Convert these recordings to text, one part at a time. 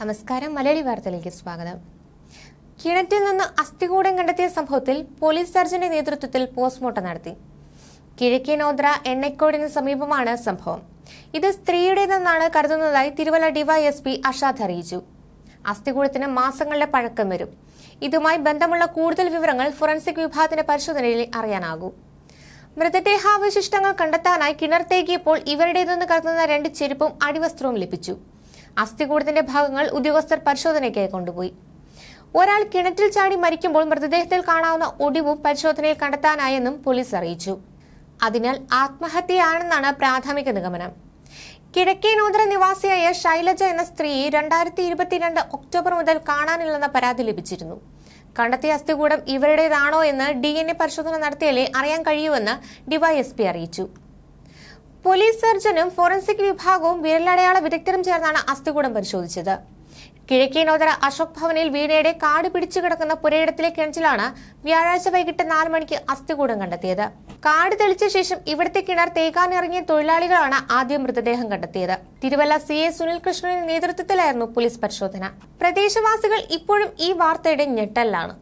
നമസ്കാരം മലയാളി വാർത്തയിലേക്ക് സ്വാഗതം. കിണറ്റിൽ നിന്ന് അസ്ഥികൂടം കണ്ടെത്തിയ സംഭവത്തിൽ പോലീസ് സർജന്റെ നേതൃത്വത്തിൽ പോസ്റ്റ്മോർട്ടം നടത്തി. കിഴക്കേനോദ്ര എണ്ണക്കോടിന് സമീപമാണ് സംഭവം. ഇത് സ്ത്രീയുടേതെന്നാണ് കരുതുന്നതായി തിരുവല്ല ഡിവൈഎസ്പി അഷാദ് അറിയിച്ചു. അസ്ഥികൂടത്തിന് മാസങ്ങളുടെ പഴക്കം വരും. ഇതുമായി ബന്ധമുള്ള കൂടുതൽ വിവരങ്ങൾ ഫോറൻസിക് വിഭാഗത്തിന്റെ പരിശോധനയിൽ അറിയാനാകും. മൃതദേഹാവശിഷ്ടങ്ങൾ കണ്ടെത്താനായി കിണർ തേകിയപ്പോൾ ഇവരുടേതെന്ന് കരുതുന്ന രണ്ട് ചെരുപ്പും അടിവസ്ത്രവും ലഭിച്ചു. അസ്ഥികൂടത്തിന്റെ ഭാഗങ്ങൾ ഉദ്യോഗസ്ഥർ പരിശോധനയ്ക്കായി കൊണ്ടുപോയി. ഒരാൾ കിണറ്റിൽ ചാടി മരിക്കുമ്പോൾ മൃതദേഹത്തിൽ കാണാവുന്ന ഒടിവും പരിശോധനയിൽ കണ്ടെത്താനായെന്നും പോലീസ് അറിയിച്ചു. അതിനാൽ ആത്മഹത്യയാണെന്നാണ് പ്രാഥമിക നിഗമനം. കിഴക്കേനോദ്ര നിവാസിയായ ശൈലജ എന്ന സ്ത്രീയെ രണ്ടായിരത്തി ഇരുപത്തിരണ്ട് ഒക്ടോബർ മുതൽ കാണാനില്ലെന്ന പരാതി ലഭിച്ചിരുന്നു. കണ്ടെത്തിയ അസ്ഥികൂടം ഇവരുടേതാണോ എന്ന് ഡി എൻ എ പരിശോധന നടത്തിയാലേ അറിയാൻ കഴിയൂവെന്ന് ഡിവൈഎസ്പി അറിയിച്ചു. പോലീസ് സർജനും ഫോറൻസിക് വിഭാഗവും വിരലടയാള വിദഗ്ധരും ചേർന്നാണ് അസ്ഥികൂടം പരിശോധിച്ചത്. കിഴക്കേനോതര അശോക് ഭവനിൽ വീണയുടെ കാട് പിടിച്ചു കിടക്കുന്ന പുരയിടത്തിലെ കിണറ്റിലാണ് വ്യാഴാഴ്ച വൈകിട്ട് നാല് മണിക്ക് അസ്ഥികൂടം കണ്ടെത്തിയത്. കാട് തെളിച്ച ശേഷം ഇവിടുത്തെ കിണർ തേക്കാനിറങ്ങിയ തൊഴിലാളികളാണ് ആദ്യം മൃതദേഹം കണ്ടെത്തിയത്. തിരുവല്ല സി എ സുനിൽ കൃഷ്ണന്റെ നേതൃത്വത്തിലായിരുന്നു പോലീസ് പരിശോധന. പ്രദേശവാസികൾ ഇപ്പോഴും ഈ വാർത്തയുടെ ഞെട്ടലാണ്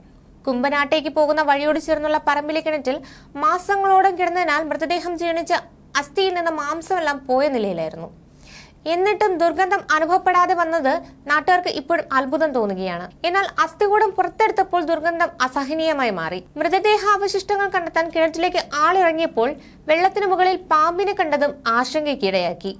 കുമ്പനാട്ടേക്ക് പോകുന്ന വഴിയോട് ചേർന്നുള്ള പറമ്പിലെ കിണറ്റിൽ മാസങ്ങളോളം കിടന്നതിനാൽ മൃതദേഹം ക്ഷീണിച്ച് അസ്ഥിയിൽ നിന്ന് മാംസമെല്ലാം പോയ നിലയിലായിരുന്നു. എന്നിട്ടും ദുർഗന്ധം അനുഭവപ്പെടാതെ വന്നത് നാട്ടുകാർക്ക് ഇപ്പോഴും അത്ഭുതം തോന്നുകയാണ്. എന്നാൽ അസ്ഥികൂടം പുറത്തെടുത്തപ്പോൾ ദുർഗന്ധം അസഹനീയമായി മാറി. മൃതദേഹാവശിഷ്ടങ്ങൾ കണ്ടെത്താൻ കിണറ്റിലേക്ക് ആളിറങ്ങിയപ്പോൾ വെള്ളത്തിനു മുകളിൽ പാമ്പിനെ കണ്ടതും ആശങ്കയ്ക്കിടയാക്കി.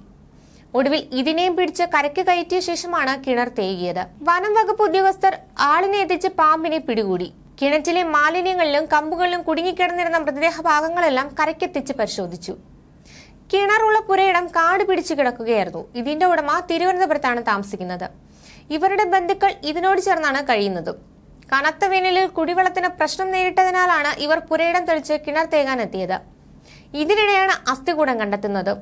ഒടുവിൽ ഇതിനെയും പിടിച്ച് കരയ്ക്ക് കയറ്റിയ ശേഷമാണ് കിണർ തേകിയത്. വനം വകുപ്പ് ഉദ്യോഗസ്ഥർ ആളിനെ എത്തിച്ച് പാമ്പിനെ പിടികൂടി. കിണറ്റിലെ മാലിന്യങ്ങളിലും കമ്പുകളിലും കുടുങ്ങിക്കിടന്നിരുന്ന മൃതദേഹ ഭാഗങ്ങളെല്ലാം കരയ്ക്കെത്തിച്ച് പരിശോധിച്ചു. കിണറുള്ള പുരയിടം കാട് പിടിച്ചു കിടക്കുകയായിരുന്നു. ഇതിന്റെ ഉടമ തിരുവനന്തപുരത്താണ് താമസിക്കുന്നത്. ഇവരുടെ ബന്ധുക്കൾ ഇതിനോട് ചേർന്നാണ് കഴിയുന്നത്. കനത്ത വേനലിൽ കുടിവെള്ളത്തിന് പ്രശ്നം നേരിട്ടതിനാലാണ് ഇവർ പുരയിടം തെളിച്ച് കിണർ തേകാൻ എത്തിയത് ഇതിനിടെയാണ് അസ്ഥികൂടം കണ്ടെത്തുന്നത്.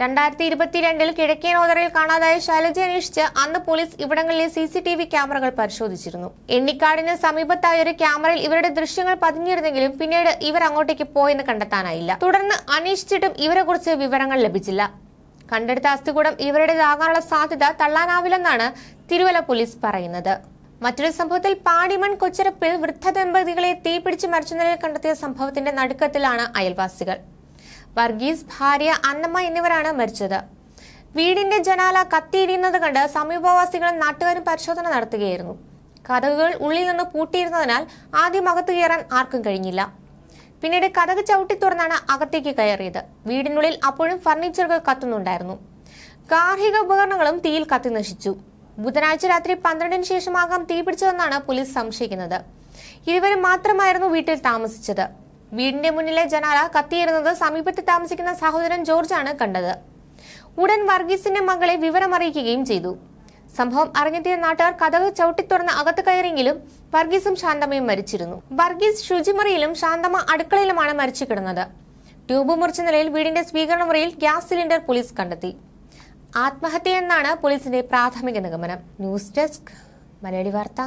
രണ്ടായിരത്തി ഇരുപത്തിരണ്ടിൽ കിഴക്കേനോദറയിൽ കാണാതായ ശൈലജ അന്വേഷിച്ച് അന്ന് പോലീസ് ഇവിടങ്ങളിലെ സി സി ടി വി ക്യാമറകൾ പരിശോധിച്ചിരുന്നു. എണ്ണിക്കാടിന് സമീപത്തായ ഒരു ക്യാമറയിൽ ഇവരുടെ ദൃശ്യങ്ങൾ പതിഞ്ഞിരുന്നെങ്കിലും പിന്നീട് ഇവർ അങ്ങോട്ടേക്ക് പോയെന്ന് കണ്ടെത്താനായില്ല. തുടർന്ന് അന്വേഷിച്ചിട്ടും ഇവരെക്കുറിച്ച് വിവരങ്ങൾ ലഭിച്ചില്ല. കണ്ടെടുത്ത അസ്ഥികൂടം ഇവരുടേതാകാനുള്ള സാധ്യത തള്ളാനാവില്ലെന്നാണ് തിരുവല്ല പോലീസ് പറയുന്നത്. മറ്റൊരു സംഭവത്തിൽ പാടിമൺ കൊച്ചരപ്പിൽ വൃദ്ധ ദമ്പതികളെ തീപിടിച്ച് മരിച്ച നിലയിൽ കണ്ടെത്തിയ സംഭവത്തിന്റെ നടുക്കത്തിലാണ് അയൽവാസികൾ. വർഗീസ് ഭാര്യ അന്നമ്മ എന്നിവരാണ് മരിച്ചത്. വീടിന്റെ ജനാല കത്തിയിടിയുന്നത് കണ്ട് സമീപവാസികളും നാട്ടുകാരും പരിശോധന നടത്തുകയായിരുന്നു. കഥകുകൾ ഉള്ളിൽ നിന്ന് പൂട്ടിയിരുന്നതിനാൽ ആദ്യം അകത്ത് കയറാൻ ആർക്കും കഴിഞ്ഞില്ല. പിന്നീട് കഥക് ചവിട്ടി തുറന്നാണ് അകത്തേക്ക് കയറിയത്. വീടിനുള്ളിൽ അപ്പോഴും ഫർണിച്ചറുകൾ കത്തുന്നുണ്ടായിരുന്നു. ഗാർഹിക ഉപകരണങ്ങളും തീയിൽ കത്തി നശിച്ചു. ബുധനാഴ്ച രാത്രി പന്ത്രണ്ടിന് ശേഷമാകാം തീ പിടിച്ചതെന്നാണ് പോലീസ് സംശയിക്കുന്നത്. ഇരുവരും മാത്രമായിരുന്നു വീട്ടിൽ താമസിച്ചത്. വീടിന്റെ മുന്നിലെ ജനാല കത്തിയിരുന്നത് സമീപത്ത് താമസിക്കുന്ന സഹോദരൻ ജോർജാണ് കണ്ടത്. ഉടൻ വർഗീസിന്റെ മകളെ വിവരമറിയിക്കുകയും ചെയ്തു. സംഭവം അറിഞ്ഞെത്തിയ നാട്ടുകാർ കഥക് ചവിട്ടിത്തുറന്ന് അകത്ത് കയറിയെങ്കിലും വർഗീസും ശാന്തമയും മരിച്ചിരുന്നു. വർഗീസ് ശുചിമുറിയിലും ശാന്തമ്മ അടുക്കളയിലുമാണ് മരിച്ചു കിടന്നത്. ട്യൂബ് മുറിച്ച നിലയിൽ വീടിന്റെ സ്വീകരണ മുറിയിൽ ഗ്യാസ് സിലിണ്ടർ പോലീസ് കണ്ടെത്തി. ആത്മഹത്യയെന്നാണ് പോലീസിന്റെ പ്രാഥമിക നിഗമനം. ന്യൂസ് ഡെസ്ക് മലയാളി വാർത്ത.